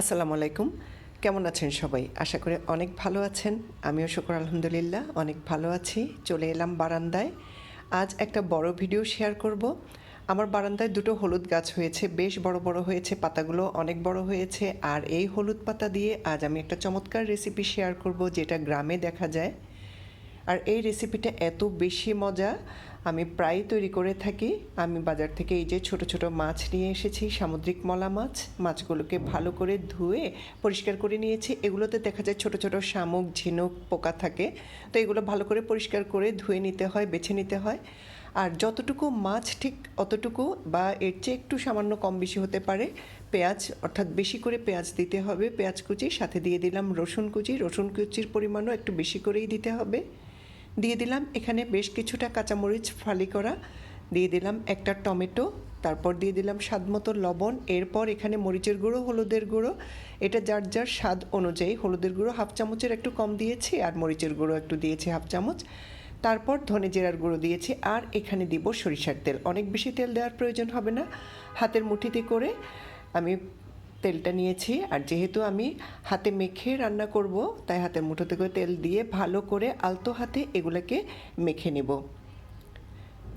আসসালামু আলাইকুম। কেমন আছেন সবাই? আশা করি অনেক ভালো আছেন। আমিও শুকর আলহামদুলিল্লাহ, অনেক ভালো আছি। চলে এলাম বারান্দায়। আজ একটা বড় ভিডিও শেয়ার করব। আমার বারান্দায় দুটো হলুদ গাছ হয়েছে, বেশ বড় বড় হয়েছে, পাতাগুলো অনেক বড় হয়েছে। আর এই হলুদ পাতা দিয়ে আজ আমি একটা চমৎকার রেসিপি শেয়ার করব, যেটা গ্রামে দেখা যায়। আর এই রেসিপিটা এত বেশি মজা। আমি প্রায় তৈরি করে থাকি। আমি বাজার থেকে এই যে ছোট ছোট মাছ নিয়ে এসেছি, সামুদ্রিক মলা মাছ, মাছগুলোকে ভালো করে ধুয়ে পরিষ্কার করে নিয়েছি। এগুলোতে দেখা যায় ছোট ছোট শামুক, ঝিনুক, পোকা থাকে। তো এগুলো ভালো করে পরিষ্কার করে ধুয়ে নিতে হয়, বেছে নিতে হয়। আর যতটুকু মাছ ঠিক অতটুকু বা এর চেয়ে একটু সামান্য কম বেশি হতে পারে, পেঁয়াজ, অর্থাৎ বেশি করে পেঁয়াজ দিতে হবে। পেঁয়াজ কুচি, সাথে দিয়ে দিলাম রসুন কুচি। রসুন কুচির পরিমাণও একটু বেশি করেই দিতে হবে। দিয়ে দিলাম এখানে বেশ কিছুটা কাঁচামরিচ ফালি করা। দিয়ে দিলাম একটা টমেটো, তারপর দিয়ে দিলাম স্বাদ মতো লবণ, এরপর এখানে মরিচের গুঁড়ো, হলুদের গুঁড়ো। এটা যার যার স্বাদ অনুযায়ী হলুদের গুঁড়ো হাফ চামচের একটু কম দিয়েছি আর মরিচের গুঁড়ো একটু দিয়েছি হাফ চামচ। তারপর ধনে জিরার গুঁড়ো দিয়েছি আর এখানে দিব সরিষার তেল। অনেক বেশি তেল দেওয়ার প্রয়োজন হবে না। হাতের মুঠিতে করে আমি তেলটা নিয়েছি। আর যেহেতু আমি হাতে মেখে রান্না করব, তাই হাতের মুঠোতে করে তেল দিয়ে ভালো করে আলতো হাতে এগুলোকে মেখে নেব।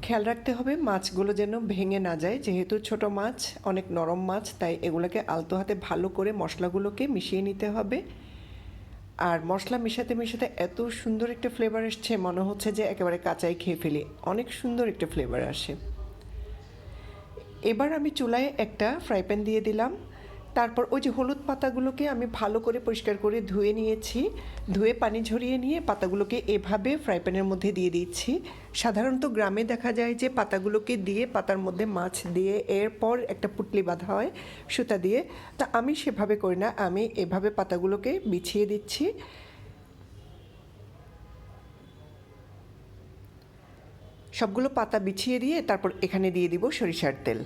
খেয়াল রাখতে হবে মাছগুলো যেন ভেঙে না যায়। যেহেতু ছোট মাছ, অনেক নরম মাছ, তাই এগুলোকে আলতো হাতে ভালো করে মশলাগুলোকে মিশিয়ে নিতে হবে। আর মশলা মেশাতে মেশাতে এত সুন্দর একটা ফ্লেভার এসছে, মনে হচ্ছে যে একেবারে কাঁচাই খেয়ে ফেলি। অনেক সুন্দর একটা ফ্লেভার আসে। এবার আমি চুলায় একটা ফ্রাই প্যান দিয়ে দিলাম। তারপর ওই যে হলুদ পাতাগুলোকে আমি ভালো করে পরিষ্কার করে ধুয়ে নিয়েছি। ধুয়ে পানি ঝরিয়ে নিয়ে পাতাগুলোকে এভাবে ফ্রাই প্যানের মধ্যে দিয়ে দিচ্ছি। সাধারণত গ্রামে দেখা যায় যে পাতাগুলোকে দিয়ে পাতার মধ্যে মাছ দিয়ে এরপর একটা পুটলি বাঁধা হয়, সুতা দিয়ে। তা আমি সেভাবে করি না, আমি এভাবে পাতাগুলোকে বিছিয়ে দিচ্ছি। সবগুলো পাতা বিছিয়ে দিয়ে তারপর এখানে দিয়ে দিব সরিষার তেল।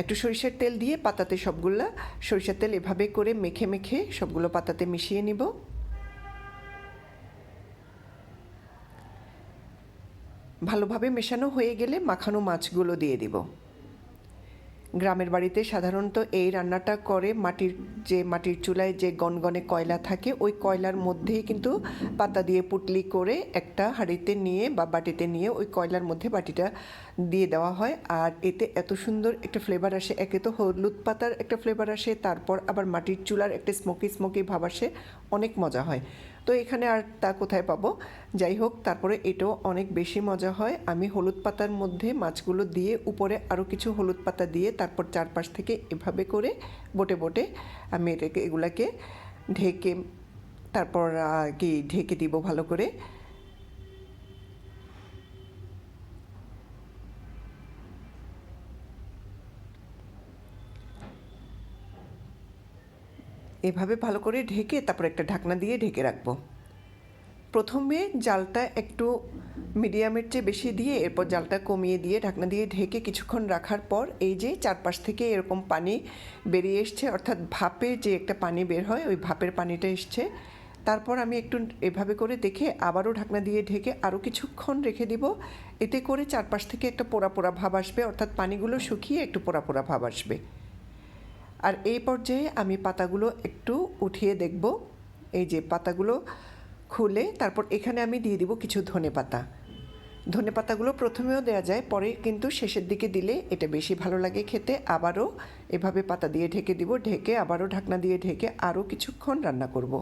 একটু সরিষার তেল দিয়ে পাতাতে সবগুলা সরিষার তেল এভাবে করে মেখে মেখে সবগুলো পাতাতে মিশিয়ে নিব। ভালোভাবে মেশানো হয়ে গেলে মাখানো মাছগুলো দিয়ে দিব। গ্রামের বাড়িতে সাধারণত এই রান্নাটা করে মাটির যে মাটির চুলায় যে গনগনে কয়লা থাকে, ওই কয়লার মধ্যেই কিন্তু পাতা দিয়ে পুটলি করে একটা হাঁড়িতে নিয়ে বা বাটিতে নিয়ে ওই কয়লার মধ্যে বাটিটা দিয়ে দেওয়া হয়। আর এতে এত সুন্দর একটা ফ্লেভার আসে, একে তো হলুদ পাতার একটা ফ্লেভার আসে, তারপর আবার মাটির চুলার একটা স্মোকি স্মোকি ভাব আসে, অনেক মজা হয়। তো এখানে আর তা কোথায় পাবো? যাই হোক, তারপরে এটাও অনেক বেশি মজা হয়। আমি হলুদ পাতার মধ্যে মাছগুলো দিয়ে উপরে আরও কিছু হলুদ পাতা দিয়ে তারপর চারপাশ থেকে এভাবে করে বোটে বোটে আমি এটাকে, এগুলাকে ঢেকে, তারপর কি ঢেকে দিব ভালো করে। এভাবে ভালো করে ঢেকে তারপর একটা ঢাকনা দিয়ে ঢেকে রাখব। প্রথমে জালটা একটু মিডিয়ামের চেয়ে বেশি দিয়ে এরপর জালটা কমিয়ে দিয়ে ঢাকনা দিয়ে ঢেকে কিছুক্ষণ রাখার পর এই যে চারপাশ থেকে এরকম পানি বেরিয়ে এসছে, অর্থাৎ ভাপে যে একটা পানি বের হয়, ওই ভাপের পানিটা এসছে। তারপর আমি একটু এভাবে করে দেখে আবারও ঢাকনা দিয়ে ঢেকে আরও কিছুক্ষণ রেখে দিব। এতে করে চারপাশ থেকে একটা পোড়া পোড়া ভাব আসবে, অর্থাৎ পানিগুলো শুকিয়ে একটু পোড়া পোড়া ভাব আসবে। আর এই পর্যায়ে আমি পাতাগুলো একটু উঠিয়ে দেখব। এই যে পাতাগুলো খুলে তারপর এখানে আমি দিয়ে দিব কিছু ধনে পাতা। ধনে পাতাগুলো প্রথমেও দেওয়া যায়, পরে কিন্তু শেষের দিকে দিলে এটা বেশি ভালো লাগে খেতে। আবারও এভাবে পাতা দিয়ে ঢেকে দিব, ঢেকে আবারও ঢাকনা দিয়ে ঢেকে আরও কিছুক্ষণ রান্না করব।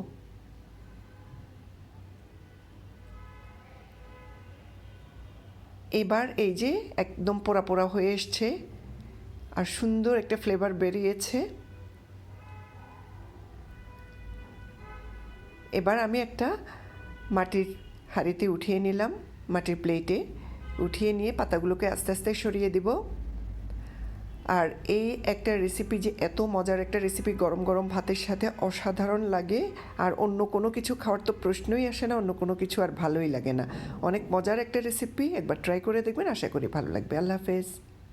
এবার এই যে একদম পোড়া পোড়া হয়ে এসছে আর সুন্দর একটা ফ্লেভার বেরিয়েছে। এবার আমি একটা মাটির হাঁড়িতে উঠিয়ে নিলাম, মাটির প্লেটে উঠিয়ে নিয়ে পাতাগুলোকে আস্তে আস্তে সরিয়ে দিব। আর এই একটা রেসিপি যে এত মজার একটা রেসিপি গরম গরম ভাতের সাথে অসাধারণ লাগে, আর অন্য কোনো কিছু খাওয়ার তো প্রশ্নই আসে না, অন্য কোনো কিছু আর ভালোই লাগে না। অনেক মজার একটা রেসিপি একবার ট্রাই করে দেখবেন, আশা করি ভালো লাগবে। আল্লাহ হাফেজ।